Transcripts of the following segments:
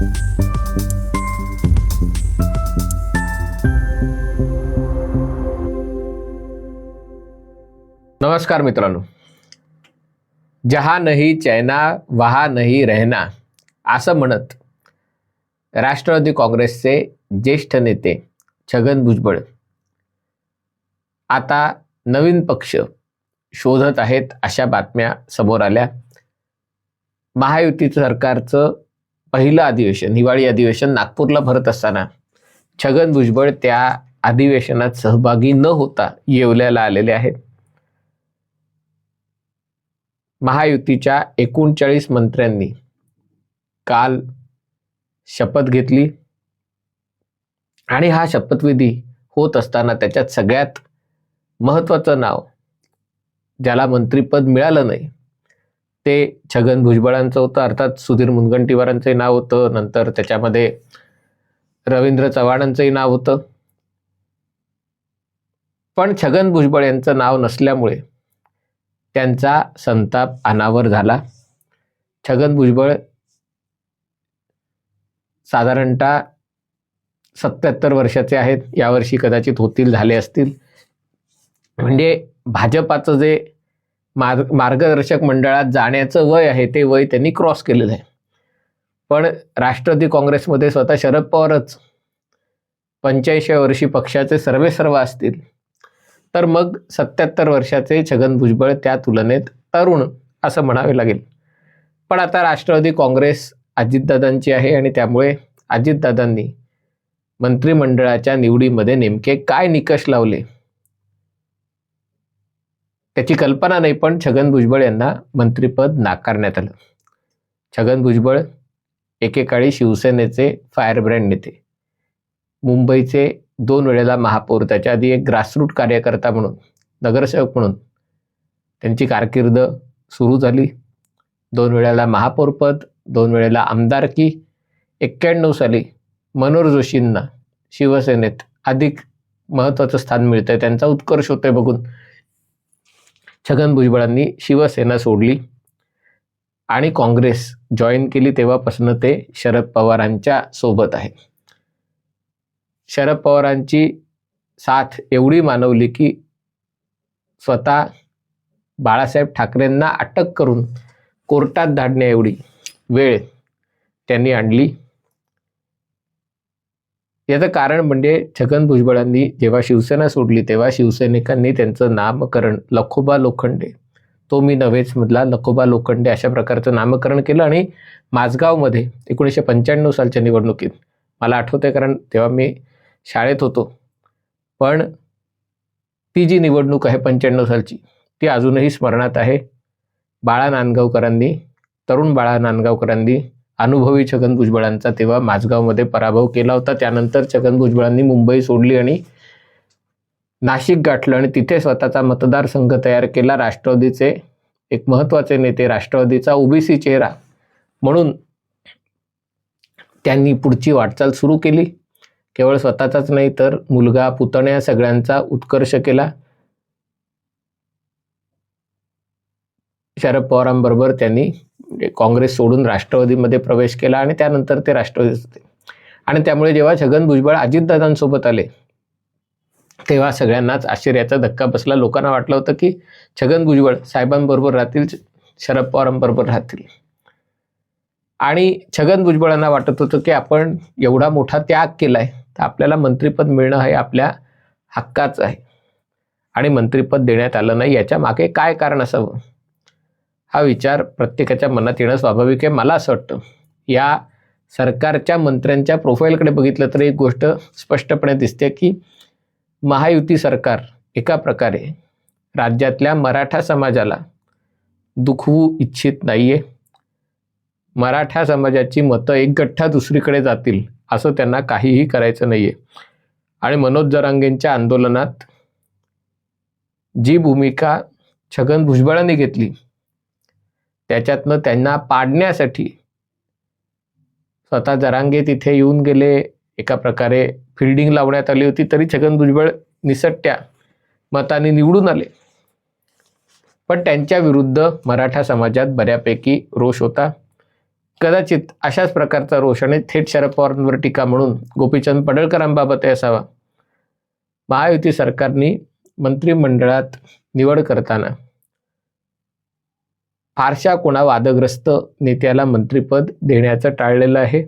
नमस्कार मित्रांनो. जहा नाही चैना वहा नाही रहना असं म्हणत राष्ट्रवादी काँग्रेसचे ज्येष्ठ नेते छगन भुजबळ आता नवीन पक्ष शोधत आहेत अशा बातम्या समोर आल्या. महायुतीचं सरकारचं पहिलं अधिवेशन हिवाळी अधिवेशन नागपूरला भरत असताना छगन भुजबळ त्या अधिवेशनात सहभागी न होता येवल्याला आलेले आहेत. महायुतीच्या एकोणचाळीस मंत्र्यांनी काल शपथ घेतली आणि हा शपथविधी होत असताना त्याच्यात सगळ्यात महत्त्वाचं नाव ज्याला मंत्रीपद मिळालं नाही ते छगन भुजबळांचं होतं अर्थात सुधीर मुनगंटीवारांचंही नाव होतं नंतर त्याच्यामध्ये रवींद्र चव्हाणांचंही नाव होतं. पण छगन भुजबळ यांचं नाव नसल्यामुळे त्यांचा संताप अनावर झाला. छगन भुजबळ साधारणतः सत्याहत्तर वर्षाचे आहेत यावर्षी कदाचित होतील झाले असतील. म्हणजे भाजपाचं जे मार्ग मार्गदर्शक मंडळात जाण्याचं वय आहे ते वय त्यांनी क्रॉस केलेलं आहे. पण राष्ट्रवादी काँग्रेसमध्ये स्वतः शरद पवारच. पंच्याऐंशी वर्षी पक्षाचे सर्वेसर्व असतील. तर मग सत्याहत्तर वर्षाचे छगन भुजबळ त्या तुलनेत तरुण असं म्हणावे लागेल. पण आता राष्ट्रवादी काँग्रेस अजितदादांची आहे आणि त्यामुळे अजितदादांनी मंत्रिमंडळाच्या निवडीमध्ये नेमके काय निकष लावले? त्याची कल्पना नाही पण छगन भुजबळ यांना मंत्रिपद नाकारण्यात आलं. छगन भुजबळ एकेकाळी शिवसेनेचे फायरब्रँड नेते. मुंबईचे दोन वेळेला महापौर त्याच्या आधी एक ग्रासरूट कार्यकर्ता म्हणून नगरसेवक म्हणून. त्यांची कारकीर्द सुरू झाली. दोन वेळेला महापौरपद दोन वेळेला आमदारकी एक्क्याण्णव साली मनोहर जोशींना शिवसेनेत अधिक महत्त्वाचं स्थान मिळतं त्यांचा उत्कर्ष होतोय बघून. छगन भुजबळांनी शिवसेना सोडली आणि काँग्रेस जॉईन केली तेव्हापासून ते शरद पवारांच्या सोबत आहे. शरद पवारांची साथ एवढी मानवली की स्वतः बाळासाहेब ठाकरेंना अटक करून कोर्टात धाडण्याएवढी वेळ त्यांनी आणली. याचं कारण म्हणजे छगन भुजबळांनी जेव्हा शिवसेना सोडली तेव्हा शिवसैनिकांनी त्यांचं नामकरण लखोबा लोखंडे तो मी नव्हेच मधला लखोबा लोखंडे अशा प्रकारचं नामकरण केलं आणि माझगावमध्ये एकोणीसशे पंच्याण्णव सालच्या निवडणुकीत मला आठवतंय कारण तेव्हा मी शाळेत होतो. पण ती जी निवडणूक आहे पंच्याण्णव सालची ती अजूनही स्मरणात आहे. बाळा नांदगावकरांनी तरुण बाळा नांदगावकरांनी अनुभवी छगन भुजबळांचा तेव्हा माझगावमध्ये पराभव केला होता. त्यानंतर छगन भुजबळांनी मुंबई सोडली आणि नाशिक गाठलं आणि तिथे स्वतःचा मतदारसंघ तयार केला. राष्ट्रवादीचे एक महत्त्वाचे नेते राष्ट्रवादीचा ओबीसी चेहरा म्हणून त्यांनी पुढची वाटचाल सुरू केली. केवळ स्वतःचाच नाही तर मुलगा पुतण्या सगळ्यांचा उत्कर्ष केला. शरद पवारांबरोबर त्यांनी म्हणजे काँग्रेस सोडून राष्ट्रवादीमध्ये प्रवेश केला आणि त्यानंतर ते राष्ट्रवादीत होते. आणि त्यामुळे जेव्हा छगन भुजबळ अजितदादांसोबत आले तेव्हा सगळ्यांनाच आश्चर्याचा धक्का बसला. लोकांना वाटलं होतं की छगन भुजबळ साहेबांबरोबर राहतील शरद पवारांबरोबर राहतील. आणि छगन भुजबळांना वाटत होतं की आपण एवढा मोठा त्याग केला आहे तर आपल्याला मंत्रिपद मिळणं हे आपल्या हक्काचं आहे. आणि मंत्रिपद देण्यात आलं नाही. याच्या मागे काय कारण असावं? हा विचार प्रत्येकाच्या मनात येणं स्वाभाविक आहे. मला असं वाटतं या सरकारच्या मंत्र्यांच्या प्रोफाईलकडे बघितलं तर एक गोष्ट स्पष्टपणे दिसते की महायुती सरकार एका प्रकारे राज्यातल्या मराठा समाजाला दुखवू इच्छित नाही आहे मराठा समाजाची मतं एक गठ्ठा दुसरीकडे जातील असं त्यांना काहीही करायचं नाही आहे आणि मनोज जरांगेंच्या आंदोलनात जी भूमिका छगन भुजबळांनी घेतली त्याच्यातनं त्यांना पाडण्यासाठी स्वतः जरांगे तिथे येऊन गेले. एका प्रकारे फिल्डिंग लावण्यात आली होती. तरी छगन भुजबळ निसट्ट्या मताने निवडून आले. पण त्यांच्या विरुद्ध मराठा समाजात बऱ्यापैकी रोष होता. कदाचित अशाच प्रकारचा रोष आणि थेट शरद पवारांवर टीका म्हणून गोपीचंद पडळकरांबाबतही असावा. महायुती सरकारने मंत्रिमंडळात निवड करताना फारशा कोणा वादग्रस्त नेत्याला मंत्रिपद देण्याचं टाळलेलं आहे.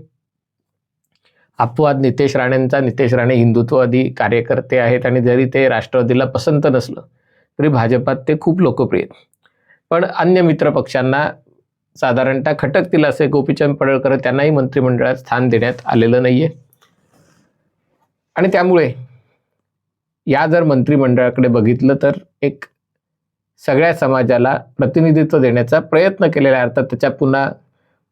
अपवाद नितेश राणेंचा नितेश राणे हिंदुत्ववादी कार्यकर्ते आहेत आणि जरी ते राष्ट्रवादीला पसंत नसलं तरी भाजपात ते खूप लोकप्रिय आहेत. पण अन्य मित्र पक्षांना साधारणतः खटकतील असे गोपीचंद पडळकर त्यांनाही मंत्रिमंडळात स्थान देण्यात आलेलं नाहीये. आणि त्यामुळे या जर मंत्रिमंडळाकडे बघितलं तर एक सगळ्या समाजाला प्रतिनिधित्व देण्याचा प्रयत्न केलेला आहे. अर्थात त्याच्या पुन्हा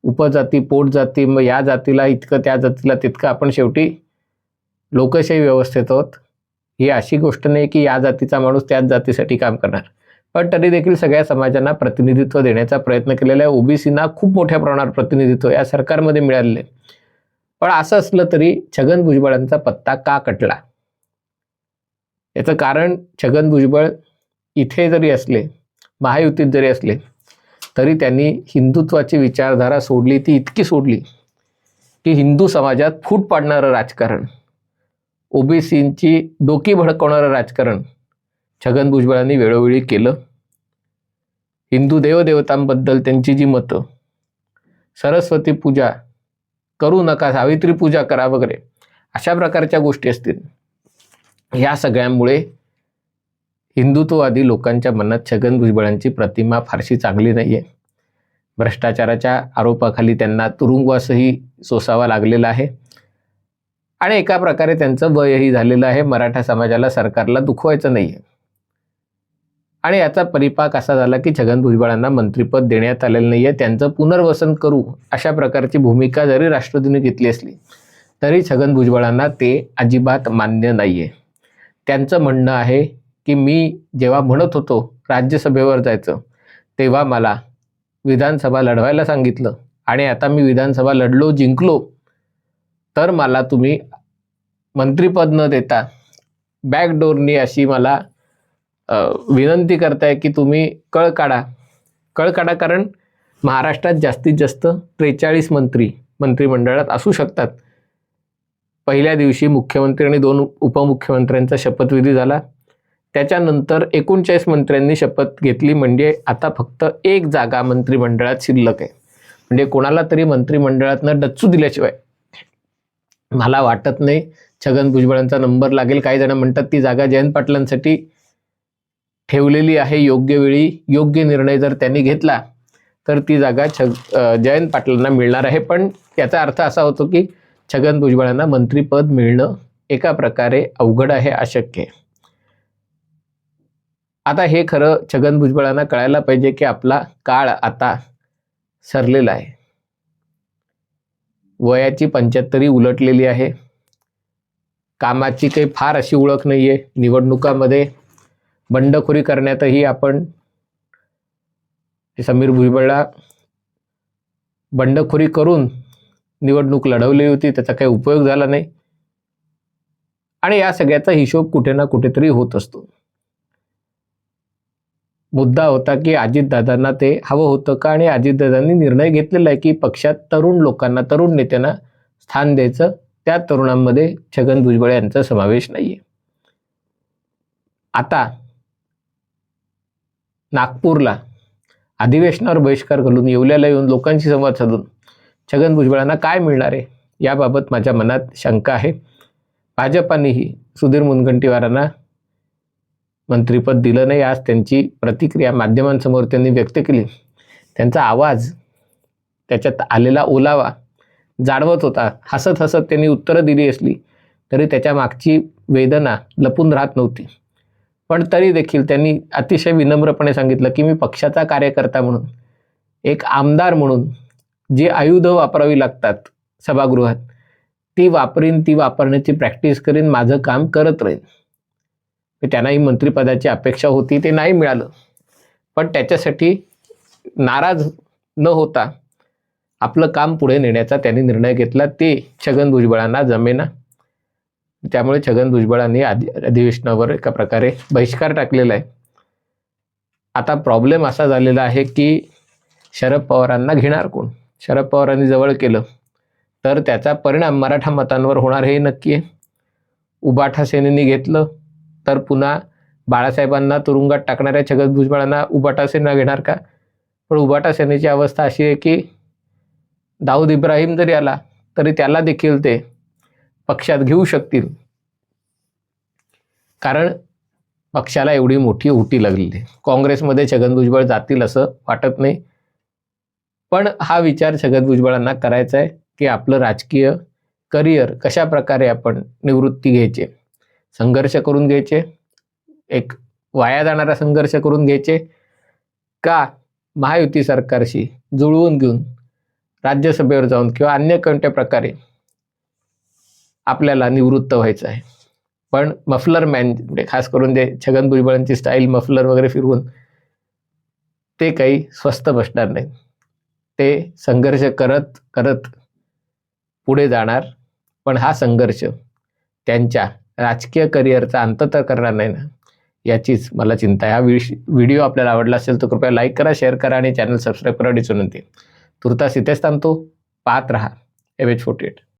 उपजाती पोटजाती मग या जातीला इतकं त्या जातीला तितकं आपण शेवटी लोकशाही व्यवस्थेत आहोत. ही अशी गोष्ट नाही की या जातीचा माणूस त्याच जातीसाठी काम करणार. पण तरी देखील सगळ्या समाजांना प्रतिनिधित्व देण्याचा प्रयत्न केलेला आहे. ओबीसीना खूप मोठ्या प्रमाणावर प्रतिनिधित्व या सरकारमध्ये मिळालेले आहे. पण असं असलं तरी छगन भुजबळांचा पत्ता का कटला? याचं कारण छगन भुजबळ इथे जरी असले महायुतीत जरी असले तरी त्यांनी हिंदुत्वाची विचारधारा सोडली ती इतकी सोडली की हिंदू समाजात फूट पाडणारं राजकारण ओबीसींची डोकी भडकवणारं राजकारण छगन भुजबळांनी वेळोवेळी केलं. हिंदू देवदेवतांबद्दल त्यांची जी मतं सरस्वती पूजा करू नका सावित्री पूजा करा वगैरे अशा प्रकारच्या गोष्टी असतील. या सगळ्यांमुळे हिंदुत्ववादी लोकांच्या मनात छगन भुजबळांची प्रतिमा फारशी चांगली नाही आहे भ्रष्टाचाराच्या आरोपाखाली त्यांना तुरुंगवासही सोसावा लागलेला आहे. आणि एका प्रकारे त्यांचं वयही झालेलं आहे. मराठा समाजाला सरकारला दुखवायचं नाही आहे आणि याचा परिपाक असा झाला की छगन भुजबळांना मंत्रिपद देण्यात आलेलं नाही आहे त्यांचं पुनर्वसन करू अशा प्रकारची भूमिका जरी राष्ट्रपतींनी घेतली असली तरी छगन भुजबळांना ते अजिबात मान्य नाही आहे त्यांचं म्हणणं आहे की मी जेव्हा म्हणत होतो राज्यसभेवर जायचं तेव्हा मला विधानसभा लढवायला सांगितलं. आणि आता मी विधानसभा लढलो जिंकलो तर मला तुम्ही मंत्रिपद न देता बॅकडोरनी अशी मला विनंती करताय की तुम्ही कळ काढा. कळ काढा कारण महाराष्ट्रात जास्तीत जास्त त्रेचाळीस मंत्री मंत्रिमंडळात असू शकतात. पहिल्या दिवशी मुख्यमंत्री आणि दोन उपमुख्यमंत्र्यांचा शपथविधी झाला. त्याच्यानंतर एकोणचाळीस मंत्र्यांनी शपथ घेतली म्हणजे आता फक्त एक जागा मंत्रिमंडळात शिल्लक आहे. म्हणजे कोणाला तरी मंत्रिमंडळातनं डच्चू दिल्याशिवाय. मला वाटत नाही छगन भुजबळांचा नंबर लागेल. काही जण म्हणतात ती जागा जयंत पाटलांसाठी ठेवलेली आहे. योग्य वेळी योग्य निर्णय जर त्यांनी घेतला तर ती जागा छग जयंत पाटलांना मिळणार आहे. पण याचा अर्थ असा होतो की छगन भुजबळांना मंत्रिपद मिळणं एका प्रकारे अवघड आहे अशक्य आहे. आता हे खरं छगन भुजबळांना कळायला पाहिजे की आपला काळ आता सरलेला आहे. वयाची पंच्याहत्तरी उलटलेली आहे. कामाची काही फार अशी ओळख नाही आहे निवडणुकामध्ये बंडखोरी करण्यातही आपण समीर भुजबळला बंडखोरी करून निवडणूक लढवली होती त्याचा काही उपयोग झाला नाही. आणि या सगळ्याचा हिशोब कुठे ना कुठेतरी होत असतो. मुद्दा होता की अजितदादांना ते हवं होतं का? आणि अजितदादांनी निर्णय घेतलेला आहे की पक्षात तरुण लोकांना तरुण नेत्यांना स्थान द्यायचं. त्या तरुणांमध्ये छगन भुजबळ यांचा समावेश नाहीये. आता नागपूरला अधिवेशनावर बहिष्कार घालून येवल्याला येऊन लोकांशी संवाद साधून छगन भुजबळांना काय मिळणार आहे? याबाबत माझ्या मनात शंका आहे. भाजपानेही सुधीर मुनगंटीवारांना मंत्रिपद दिलं नाही आज त्यांची प्रतिक्रिया माध्यमांसमोर त्यांनी व्यक्त केली. त्यांचा आवाज त्याच्यात आलेला ओलावा जाणवत होता. हसत हसत त्यांनी उत्तरं दिली असली तरी त्याच्या मागची वेदना लपून राहत नव्हती. पण तरी देखील त्यांनी अतिशय विनम्रपणे सांगितलं की मी पक्षाचा कार्यकर्ता म्हणून एक आमदार म्हणून जी आयुधं वापरावी लागतात सभागृहात ती वापरीन ती वापरण्याची प्रॅक्टिस करीन माझं काम करत राहीन. त्यांनाही मंत्रिपदाची अपेक्षा होती ते नाही मिळालं. पण त्याच्यासाठी नाराज न होता आपलं काम पुढे नेण्याचा त्यांनी निर्णय घेतला. ते छगन भुजबळांना जमेना. त्यामुळे छगन भुजबळांनी आधी अधिवेशनावर एका प्रकारे बहिष्कार टाकलेला आहे. आता प्रॉब्लेम असा झालेला आहे की शरद पवारांना घेणार कोण? शरद पवारांनी जवळ केलं तर त्याचा परिणाम मराठा मतांवर होणार हे नक्की आहे. उबाठा सेनेने घेतलं तर पुन्हा बाळासाहेबांना तुरुंगात टाकणाऱ्या छगन भुजबळांना उबाटा सेना घेणार का? पण उबाटा सेनेची अवस्था अशी आहे की दाऊद इब्राहिम जरी आला तरी त्याला देखील ते पक्षात घेऊ शकतील. कारण पक्षाला एवढी मोठी उटी लागलेली आहे. काँग्रेसमध्ये छगन भुजबळ जातील असं वाटत नाही. पण हा विचार छगन भुजबळांना करायचा आहे की आपलं राजकीय करिअर कशा प्रकारे आपण निवृत्ती घ्यायचे? संघर्ष करून घ्यायचे. एक वाया जाणारा संघर्ष करून घ्यायचे. का? महायुती सरकारशी जुळवून घेऊन राज्यसभेवर जाऊन किंवा अन्य कोणत्या प्रकारे आपल्याला निवृत्त व्हायचं आहे. पण मफलर मॅन म्हणजे खास करून जे छगन भुजबळांची स्टाईल मफलर वगैरे फिरवून ते काही स्वस्त बसणार नाही ते संघर्ष करत करत पुढे जाणार. पण हा संघर्ष त्यांच्या राजकीय करिअरचा अंत तर करणार नाही ना? याचीच मला चिंता आहे. हा विश व्हिडिओ आपल्याला आवडला असेल तर कृपया लाईक करा शेअर करा आणि चॅनल सबस्क्राईब करा विनंती तुर्तास इथेच थांबतो. पाहत राहा. M H forty eight.